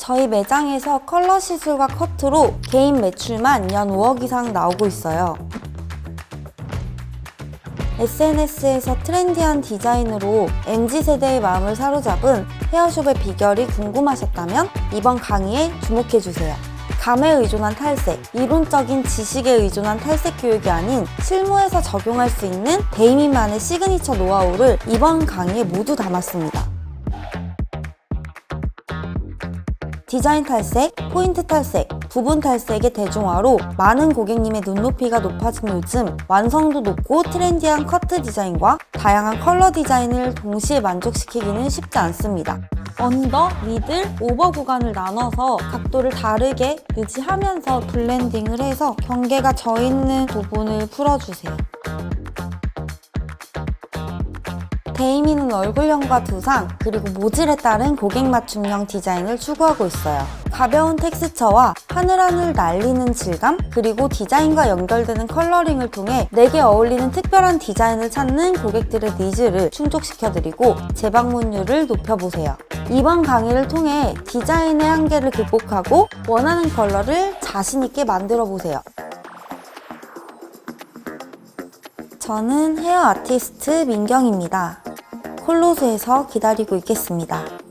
저희 매장에서 컬러 시술과 커트로 개인 매출만 연 5억 이상 나오고 있어요. SNS에서 트렌디한 디자인으로 MZ세대의 마음을 사로잡은 헤어숍의 비결이 궁금하셨다면 이번 강의에 주목해주세요. 감에 의존한 탈색, 이론적인 지식에 의존한 탈색 교육이 아닌 실무에서 적용할 수 있는 데이미만의 시그니처 노하우를 이번 강의에 모두 담았습니다. 디자인 탈색, 포인트 탈색, 부분 탈색의 대중화로 많은 고객님의 눈높이가 높아진 요즘 완성도 높고 트렌디한 커트 디자인과 다양한 컬러 디자인을 동시에 만족시키기는 쉽지 않습니다. 언더, 미들, 오버 구간을 나눠서 각도를 다르게 유지하면서 블렌딩을 해서 경계가 져 있는 부분을 풀어주세요. 데이미는 얼굴형과 두상, 그리고 모질에 따른 고객 맞춤형 디자인을 추구하고 있어요. 가벼운 텍스처와 하늘하늘 날리는 질감, 그리고 디자인과 연결되는 컬러링을 통해 내게 어울리는 특별한 디자인을 찾는 고객들의 니즈를 충족시켜드리고 재방문율을 높여보세요. 이번 강의를 통해 디자인의 한계를 극복하고 원하는 컬러를 자신있게 만들어보세요. 저는 헤어 아티스트 민경입니다. 콜로스에서 기다리고 있겠습니다.